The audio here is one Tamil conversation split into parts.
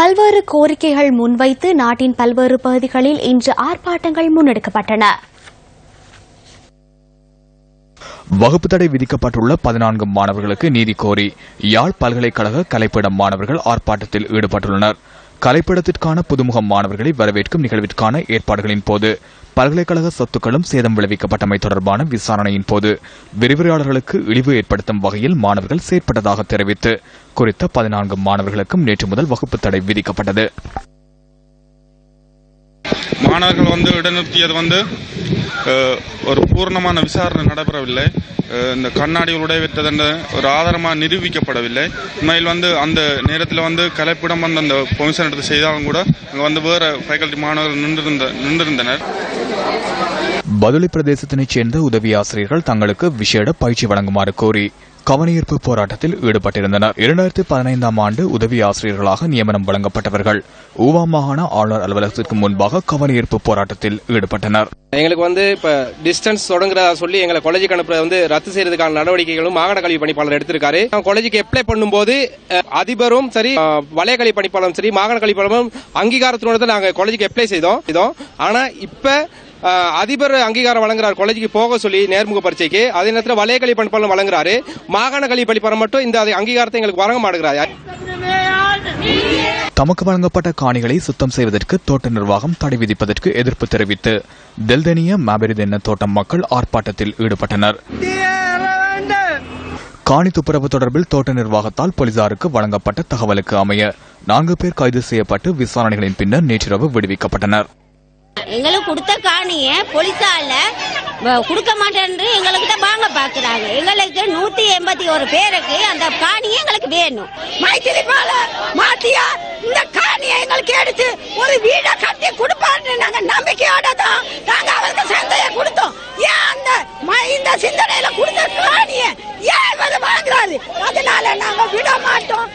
பல்வேறு கோரிக்கைகள் முன்வைத்து நாட்டின் பல்வேறு பகுதிகளில் இன்று ஆர்ப்பாட்டங்கள் முன்னெடுக்கப்பட்டன. வகுப்பு தடை விதிக்கப்பட்டுள்ள பதினான்கு மாணவர்களுக்கு நீதி கோரி யாழ் பல்கலைக்கழக கலைப்பிடம் மாணவர்கள் ஆர்ப்பாட்டத்தில் ஈடுபட்டுள்ளனர். கலைப்பிடத்திற்கான புதுமுகம் மாணவர்களை வரவேற்கும் நிகழ்விற்கான ஏற்பாடுகளின் போது பல்கலைக்கழக சொத்துக்களும் சேதம் விளைவிக்கப்பட்டமை தொடர்பான விசாரணையின் போது விரிவுரையாளர்களுக்கு இழிவு ஏற்படுத்தும் வகையில் மாணவர்கள் செயற்பட்டதாக தெரிவித்து குறித்த பதினான்கு மாணவர்களுக்கும் நேற்று முதல் வகுப்பு தடை விதிக்கப்பட்டது. மாணவர்கள் வந்து இடைநிறுத்தியது வந்து ஒரு பூர்ணமான விசாரணை நடைபெறவில்லை. இந்த கண்ணாடிகள் உடைவிட்டது ஒரு ஆதாரமாக நிரூபிக்கப்படவில்லை. உண்மையில் வந்து அந்த நேரத்தில் வந்து கலைப்பிடம் வந்து அந்த கொமிஷன் எடுத்து செய்தாலும் கூட அங்கே வந்து வேறு ஃபேக்கல்டி மாணவர்கள் நின்றிருந்த நின்றிருந்தனர். பதுளி பிரதேசத்தினைச் சேர்ந்த உதவி ஆசிரியர்கள் தங்களுக்கு விசேட பயிற்சி வழங்குமாறு கோரி கவனஈர்ப்பு போராட்டத்தில் ஈடுபட்டிருந்தனர். இரண்டாயிரத்தி பதினைந்தாம் ஆண்டு உதவி ஆசிரியர்களாக நியமனம் வழங்கப்பட்டவர்கள் ஊவா மாகாண ஆளுநர் அலுவலகத்திற்கு முன்பாக கவனஈர்ப்பு போராட்டத்தில் ஈடுபட்டனர். எங்களுக்கு வந்து இப்ப டிஸ்டன்ஸ் தொடங்குறதா சொல்லி எங்களை காலேஜுக்கு அனுப்புறது வந்து ரத்து செய்யறதுக்கான நடவடிக்கைகளும் மாகாண கல்வி பணிப்பாளர் எடுத்திருக்காரு. காலேஜுக்கு அப்ளை பண்ணும்போது அதிபரும் சரி அஹ், வலய கல்வி பணிப்பாளரும் சரி மாகாண கல்வி பணிப்பாளரும் அங்கீகாரத்தினோட தான் நாங்க காலேஜுக்கு அப்ளை செய்தோம். இதோ ஆனா இப்ப அதிபர் அங்கீகாரம் வழங்குறார். காலேஜுக்கு போக சொல்லி நேர்முக பரீட்சைக்கு. அதே நேரத்தில் வலய கல்வி பணிப்பாளர் வழங்குறாரு. மாகாண கல்வி பணிப்பாளர் மட்டும் இந்த அங்கீகாரத்தை எங்களுக்கு வழங்க மாட்டேங்கிறாரு. தமக்கு வழங்கப்பட்ட காணிகளை சுத்தம் செய்வதற்கு தோட்ட நிர்வாகம் தடை விதிப்பதற்கு எதிர்ப்பு தெரிவித்து தெல்தனிய மாபெரிதென்ன தோட்டம் மக்கள் ஆர்ப்பாட்டத்தில் ஈடுபட்டனர். காணி துப்புரவு தொடர்பில் தோட்ட நிர்வாகத்தால் போலீசாருக்கு வழங்கப்பட்ட தகவலுக்கு அமைய நான்கு பேர் கைது செய்யப்பட்டு விசாரணைகளின் பின்னர் நேற்றிரவு விடுவிக்கப்பட்டனர். எங்களுக்கு கொடுத்த காணிய போலீஸால கொடுக்க மாட்டேன்னு எங்களுக்கு வாங்க பாக்குறாங்க எங்களுக்கு நூத்தி எண்பத்தி ஒரு பேருக்கு அந்த காணிய எங்களுக்கு வேணும். மைத்திரி பால மாத்தியா இந்த காணியை எங்களுக்கு எடுத்து ஒரு வீடை கட்டி கொடுப்பாருன்னு நாங்க நம்பிக்கையோட தான் நாங்க அவருக்கு சந்தைய கொடுத்தோம். ஏன் அந்த இந்த சிந்தனையில கொடுத்த காணிய ஏன் வாங்குறாரு? அதனால நாங்க விட மாட்டோம்.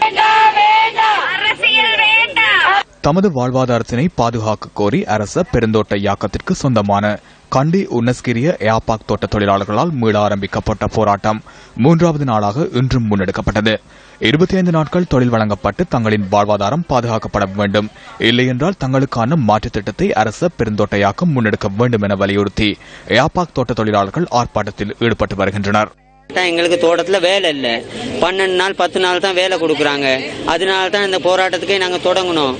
தமது வாழ்வாதாரத்தினை பாதுகாக்க கோரி அரச பெருந்தோட்ட இயக்கத்திற்கு சொந்தமான கண்டி உன்னஸ்கிரிய ஏபாக் தோட்ட தொழிலாளர்களால் மீள ஆரம்பிக்கப்பட்ட போராட்டம் மூன்றாவது நாளாக இன்றும் முன்னெடுக்கப்பட்டது. இருபத்தி ஐந்து நாட்கள் தொழில் வழங்கப்பட்டு தங்களின் வாழ்வாதாரம் பாதுகாக்கப்பட வேண்டும். இல்லையென்றால் தங்களுக்கான மாற்றுத் திட்டத்தை அரச பெருந்தோட்ட இயக்கம் முன்னெடுக்க வேண்டும் என வலியுறுத்தி ஏபாக் தோட்ட தொழிலாளர்கள் ஆர்ப்பாட்டத்தில் ஈடுபட்டு வருகின்றனர். எங்களுக்கு தோட்டத்தில் வேலை இல்லை. பன்னெண்டு நாள் பத்து நாள் தான் வேலை கொடுக்குறாங்க. அதனால தான் இந்த போராட்டத்துக்கே நாங்கள் தொடங்கணும்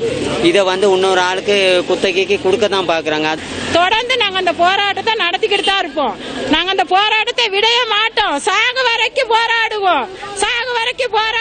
இதை வந்து இன்னொரு ஆளுக்கு குத்தகைக்கு கொடுக்க தான் பார்க்குறாங்க தொடர்ந்து நாங்கள் அந்த போராட்டத்தை நடத்திக்கிட்டு தான் இருப்போம். நாங்கள் அந்த போராட்டத்தை விடைய மாட்டோம். சாகு வரைக்கும் போராடுவோம். சாகு வரைக்கும் போரா